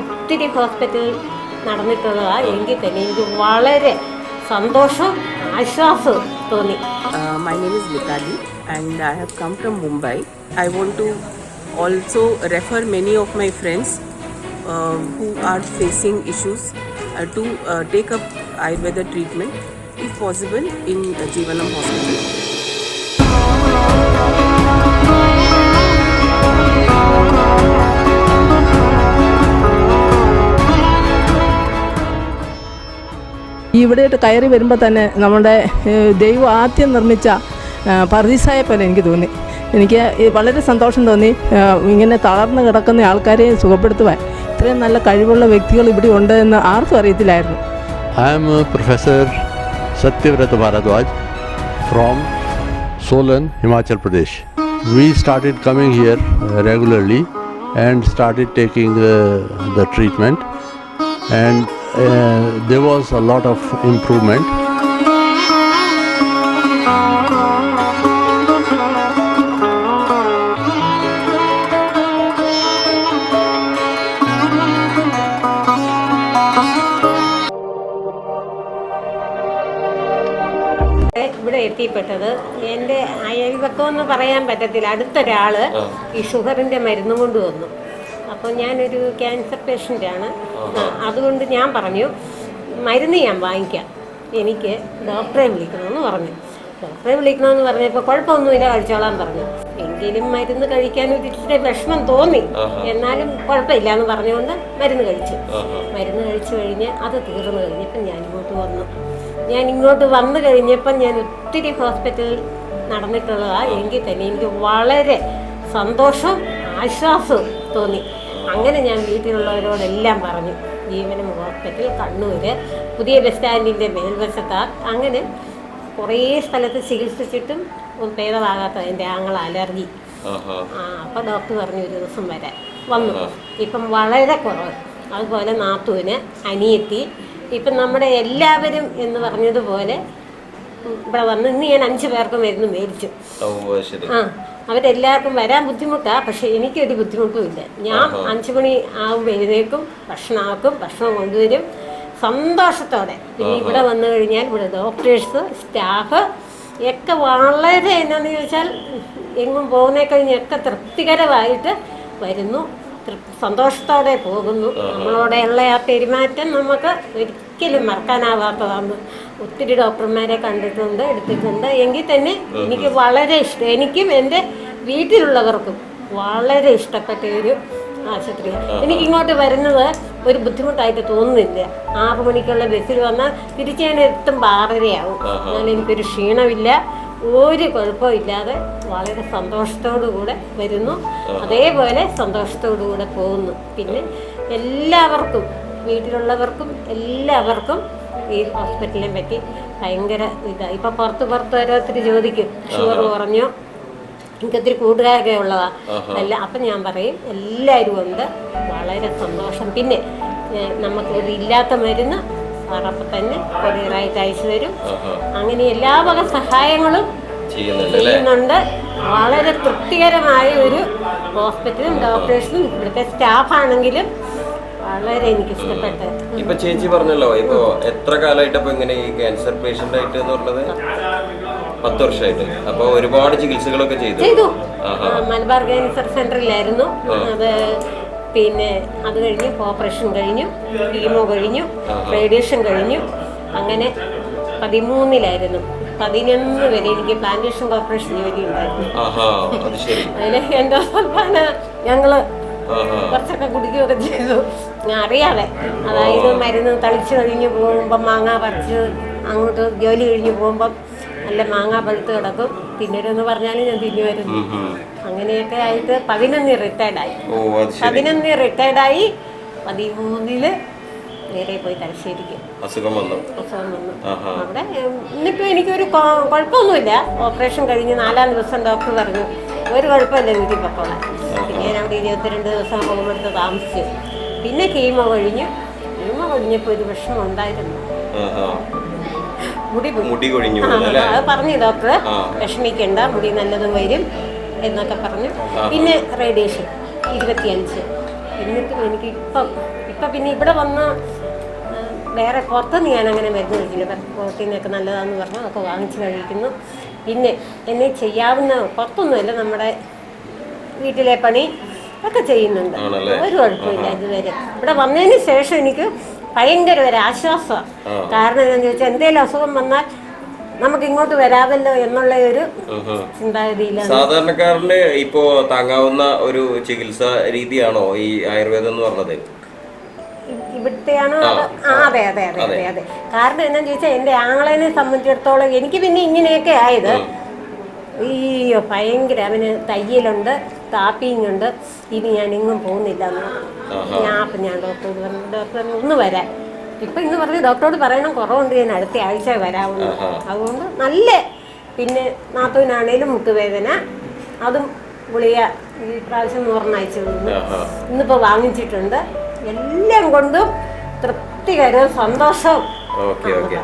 ഒത്തിരി ഹോസ്പിറ്റലിൽ നടന്നിട്ടുള്ളതാ. എങ്കിൽ തന്നെ എനിക്ക് വളരെ സന്തോഷം ആശ്വാസവും തോന്നി. My name is Geetaji and I have come from Mumbai I want to also refer many of my friends who are facing issues to take up Ayurveda treatment if possible in Jeevanam hospital ഇവിടെയിട്ട് കയറി വരുമ്പോൾ തന്നെ നമ്മുടെ ദൈവം ആദ്യം നിർമ്മിച്ച പർദീസായ പോലെ എനിക്ക് തോന്നി. എനിക്ക് വളരെ സന്തോഷം തോന്നി ഇങ്ങനെ തളർന്ന് കിടക്കുന്ന ആൾക്കാരെ സുഖപ്പെടുത്തുവാൻ. ഇത്രയും നല്ല കഴിവുള്ള വ്യക്തികൾ ഇവിടെ ഉണ്ട് എന്ന് ആർക്കും അറിയത്തില്ലായിരുന്നു. I am professor Satyavrat Bharadwaj from Solan Himachal Pradesh. We started coming here uh, regularly and started taking the treatment, and uh, there was a lot of improvement. ഇവിടെ എത്തിപ്പെട്ടത് എന്റെ അയൽവക്കം എന്ന് പറയാൻ പറ്റത്തില്ല. അടുത്തൊരാൾ ഈ ഷുഗറിന്റെ മരുന്ന് കൊണ്ട് വന്നു. അപ്പോൾ ഞാനൊരു ക്യാൻസർ ആണ് അതുകൊണ്ട് ഞാൻ പറഞ്ഞു മരുന്ന് ഞാൻ വാങ്ങിക്കാം. എനിക്ക് ഡോക്ടറെ വിളിക്കണമെന്ന് പറഞ്ഞു. ഡോക്ടറെ വിളിക്കണമെന്ന് പറഞ്ഞപ്പോൾ കുഴപ്പമൊന്നുമില്ല കഴിച്ചോളാൻ പറഞ്ഞു. എങ്കിലും മരുന്ന് കഴിക്കാൻ ഒരു ഇച്ചിരി വിഷമം തോന്നി. എന്നാലും കുഴപ്പമില്ല എന്ന് പറഞ്ഞുകൊണ്ട് മരുന്ന് കഴിച്ചു. മരുന്ന് കഴിച്ചു കഴിഞ്ഞ് അത് തീർന്നു കഴിഞ്ഞപ്പോൾ ഞാൻ ഇങ്ങോട്ട് വന്നു. ഞാൻ ഇങ്ങോട്ട് വന്നു കഴിഞ്ഞപ്പം ഞാൻ ഒത്തിരി ഹോസ്പിറ്റലിൽ നടന്നിട്ടുള്ളതാണ് എങ്കിൽ തന്നെ എനിക്ക് വളരെ സന്തോഷവും ആശ്വാസവും തോന്നി. അങ്ങനെ ഞാൻ വീട്ടിലുള്ളവരോടെല്ലാം പറഞ്ഞു ജീവനം ഹോസ്പിറ്റൽ കണ്ണൂർ പുതിയ ബസ് സ്റ്റാൻഡിന്റെ മേൽവശത്താ. അങ്ങനെ കുറേ സ്ഥലത്ത് ചികിത്സിച്ചിട്ടും ഭേദമാകാത്ത എന്റെ ആങ്ങൾ അലർജി. ആ അപ്പോൾ ഡോക്ടർ പറഞ്ഞു ഒരു ദിവസം വരെ വന്നു. ഇപ്പം വളരെ കുറവ്. അതുപോലെ നാത്തൂന് അനിയത്തി ഇപ്പം നമ്മുടെ എല്ലാവരും എന്ന് പറഞ്ഞതുപോലെ ഇവിടെ വന്ന് ഇന്ന് ഞാൻ അഞ്ചു പേർക്ക് മരുന്ന് മേടിച്ചു. ആ അവരെല്ലാവർക്കും വരാൻ ബുദ്ധിമുട്ടാ പക്ഷെ എനിക്കൊരു ബുദ്ധിമുട്ടും ഇല്ല. ഞാൻ അഞ്ചു മണി ആകുമ്പോൾ എഴുന്നേക്കും ഭക്ഷണമാക്കും ഭക്ഷണം കൊണ്ടുവരും. സന്തോഷത്തോടെ. പിന്നെ ഇവിടെ വന്നു കഴിഞ്ഞാൽ ഇവിടെ ഡോക്ടേഴ്സ് സ്റ്റാഫ് ഒക്കെ വളരെ എന്നാന്ന് ചോദിച്ചാൽ എങ്ങും പോകുന്നേക്കഴിഞ്ഞൊക്കെ തൃപ്തികരമായിട്ട് വരുന്നു. സന്തോഷത്തോടെ പോകുന്നു. നമ്മളോടെയുള്ള ആ പെരുമാറ്റം നമുക്ക് ഒരിക്കലും മറക്കാനാവാത്തതാണ്. ഒത്തിരി ഡോക്ടർമാരെ കണ്ടിട്ടുണ്ട് എടുത്തിട്ടുണ്ട്. എങ്കിൽ തന്നെ എനിക്ക് വളരെ ഇഷ്ടം എനിക്കും എന്റെ വീട്ടിലുള്ളവർക്കും വളരെ ഇഷ്ടപ്പെട്ട ഒരു ആശുപത്രിയാണ്. എനിക്ക് ഇങ്ങോട്ട് വരുന്നത് ഒരു ബുദ്ധിമുട്ടായിട്ട് തോന്നുന്നില്ല. ആറു മണിക്കുള്ള ബസ്സിൽ വന്നാൽ തിരിച്ചു ഞാൻ എത്തുമ്പോൾ ആറരയാവും എന്നാൽ എനിക്കൊരു ക്ഷീണമില്ല. ഒരു കുഴപ്പവും ഇല്ലാതെ വളരെ സന്തോഷത്തോടു കൂടെ വരുന്നു അതേപോലെ സന്തോഷത്തോടു കൂടെ പോകുന്നു. പിന്നെ എല്ലാവർക്കും വീട്ടിലുള്ളവർക്കും എല്ലാവർക്കും ഈ ഹോസ്പിറ്റലിനെ പറ്റി ഭയങ്കര ഇതാണ് ഇപ്പം പുറത്ത് പുറത്ത് ഓരോരുത്തർ ചോദിക്കും. ഷുഗർ കുറഞ്ഞോ? എനിക്കൊത്തിരി കൂടുതലൊക്കെ കൂട്ടുകാരൊക്കെ ഉള്ളതാ. അല്ല അപ്പം ഞാൻ പറയും എല്ലാവരും ഉണ്ട്. വളരെ സന്തോഷം. പിന്നെ നമുക്ക് ഇതില്ലാത്ത ഇല്ലാത്ത മരുന്ന് സാറപ്പം തന്നെ കൊറിയറായിട്ട് അയച്ചു തരും. അങ്ങനെ എല്ലാ വക സഹായങ്ങളും ചെയ്യുന്നുണ്ട് വളരെ തൃപ്തികരമായ ഒരു ഹോസ്പിറ്റലും ഡോക്ടേഴ്സും ഇവിടുത്തെ സ്റ്റാഫാണെങ്കിലും വളരെ എനിക്ക് ഇഷ്ടപ്പെട്ടു. ഇപ്പൊ ചേച്ചി പറഞ്ഞല്ലോ ഇപ്പൊ എത്ര കാലമായിട്ട് അപ്പൊ ഇങ്ങനെ ഈ ക്യാൻസർ പേഷ്യന്റ് ആയിട്ട് എന്ന് പറഞ്ഞത്? പത്ത് വർഷമായിട്ട്. അപ്പൊ ഒരുപാട് ചികിത്സകളൊക്കെ ചെയ്തു. മലബാർ ക്യാൻസർ സെന്ററിലായിരുന്നു അത് പിന്നെ അത് കഴിഞ്ഞ് ഓപ്പറേഷൻ കഴിഞ്ഞു കീമോ കഴിഞ്ഞു റേഡിയേഷൻ കഴിഞ്ഞു. അങ്ങനെ പതിമൂന്നിലായിരുന്നു. പതിനൊന്ന് വരെ എനിക്ക് പ്ലാന്റേഷൻ കോർപ്പറേഷൻ ജോലി ഉണ്ടായിരുന്നു. അതിന് എന്റെ സൽപ്പാന ഞങ്ങൾ കുറച്ചൊക്കെ കുടിക്കുകയൊക്കെ ചെയ്തു. ഞാൻ അറിയാതെ. അതായത് മരുന്ന് തളിച്ച് കഴിഞ്ഞ് പോകുമ്പം മാങ്ങ പറിച്ച് അങ്ങോട്ട് ജോലി കഴിഞ്ഞ് പോകുമ്പം നല്ല മാങ്ങ പഴുത്ത് കിടക്കും. തിന്നരുതെന്ന് പറഞ്ഞാലും ഞാൻ തിന്നുമായിരുന്നു. അങ്ങനെയൊക്കെ ആയിട്ട് പതിനൊന്ന് റിട്ടയർഡായി പതിനൊന്ന് റിട്ടയർഡായി പതിമൂന്നിൽ നേരെ പോയി തലശ്ശേരിക്ക്. അസുഖം വന്നു. അവിടെ ഇന്നിപ്പോ എനിക്കൊരു കുഴപ്പമൊന്നുമില്ല ഓപ്പറേഷൻ കഴിഞ്ഞ് നാലാം ദിവസം ഡോക്ടർ പറഞ്ഞു ഒരു കുഴപ്പമില്ല വീട്ടിൽ പൊക്കോളെ പിന്നെ ഞാൻ അവിടെ ഇരുപത്തിരണ്ട് ദിവസം പോകുമ്പോഴത്ത് താമസിച്ചു. പിന്നെ കീമ കഴിഞ്ഞു കീമ കഴിഞ്ഞപ്പോൾ ഒരു വിഷമം ഉണ്ടായിരുന്നു. മുടി കൊഴിഞ്ഞു അത് പറഞ്ഞു ഡോക്ടർ. വിഷമിക്കണ്ട മുടി നല്ലതും വരും എന്നൊക്കെ പറഞ്ഞു. പിന്നെ റേഡിയേഷൻ ഇരുപത്തിയഞ്ച്. എന്നിട്ടും എനിക്ക് ഇപ്പം ഇപ്പം പിന്നെ ഇവിടെ വന്ന വേറെ പുറത്തുനിന്ന് ഞാൻ അങ്ങനെ മരുന്ന് കഴിക്കില്ല. നിന്നൊക്കെ നല്ലതാന്ന് പറഞ്ഞു അതൊക്കെ വാങ്ങിച്ച് കഴിക്കുന്നു. പിന്നെ എന്നെ ചെയ്യാവുന്ന പുറത്തൊന്നുമല്ല നമ്മുടെ വീട്ടിലെ പണി ഒക്കെ ചെയ്യുന്നുണ്ട്? ഒരു കുഴപ്പമില്ല ഇതുവരെ. ഇവിടെ വന്നതിന് ശേഷം എനിക്ക് ഭയങ്കര ഒരു ആശ്വാസമാണ് കാരണം എന്താണെന്ന് ചോദിച്ചാൽ എന്തെങ്കിലും അസുഖം വന്നാൽ നമുക്ക് ഇങ്ങോട്ട് വരാമല്ലോ എന്നുള്ള ഒരു ചിന്താഗതിയിലാണ്. സാധാരണക്കാരന് ഇപ്പോ താങ്ങാവുന്ന ഒരു ചികിത്സ രീതിയാണോ ഈ ആയുർവേദം എന്ന് പറഞ്ഞത്? ഇവിടുത്തെയാണോ ആ. അതെ അതെ അതെ അതെ. അതെ കാരണം എന്താന്ന് ചോദിച്ചാൽ എന്റെ ആങ്ങളേനെ സംബന്ധിച്ചിടത്തോളം എനിക്ക് പിന്നെ ഇങ്ങനെയൊക്കെ ആയത് അയ്യോ ഭയങ്കര അവന് തയ്യലുണ്ട് ടാപ്പിംഗ് ഉണ്ട്. ഇനി ഞാൻ എങ്ങും പോകുന്നില്ല ഞാൻ അപ്പം ഞാൻ ഡോക്ടറോട് പറഞ്ഞു ഡോക്ടർ പറഞ്ഞു, ഒന്ന് വരാൻ ഇപ്പം ഇന്ന് പറഞ്ഞ് ഡോക്ടറോട് പറയണം കുറവുണ്ട് ഞാൻ അടുത്ത ആഴ്ച വരാമെന്ന്. അതുകൊണ്ട് നല്ല പിന്നെ നാത്തൂനാണേലും മുട്ടുവേദന അതും ഗുളിക ഈ പ്രാവശ്യം നൂറിനയച്ചു തന്നു. ഇന്നിപ്പോ വാങ്ങിച്ചിട്ടുണ്ട്. എല്ലാം കൊണ്ടും തൃപ്തികരവും സന്തോഷവും ഓക്കെ ഓക്കെ.